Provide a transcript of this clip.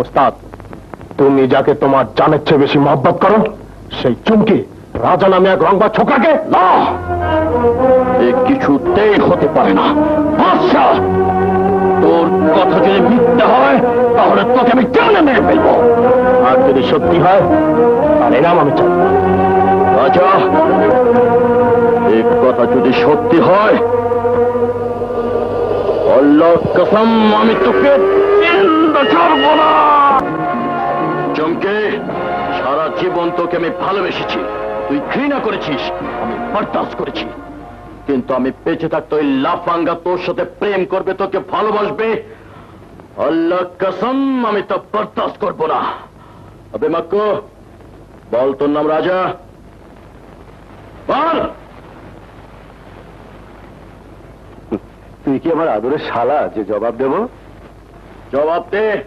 ওস্তাদ, তুমি যাকে তোমার জানের চেয়ে বেশি মহব্বত করো, সেই চুমকি রাজা নামে এক রংবা কিছুতেই হতে পারে না। বাদশাহ, তোর কথা যদি মিথ্যে হয়, তাহলে তোকে আমি মেরে ফেলব। আর যদি সত্যি হয় তার এনাম আমি চাই। রাজা কথা যদি সত্যি হয় কসম, আমি তোকে ছাড়বো না চমকে সারা জীবন তোকে আমি ভালোবেসেছি। তুই ঘৃণা করেছিস আমি বরদাস্ত করেছি। কিন্তু আমি বেঁচে থাকতে ওই লাফাঙ্গা তোর সাথে প্রেম করবে তোকে ভালোবাসবে। আল্লাহ কসম আমি তা বরদাস্ত করব না। আবে মাক্কো বল তোর নাম রাজা। বল! তুই কি আমার আদরের শালা যে জবাব দেবো? জবাব দে।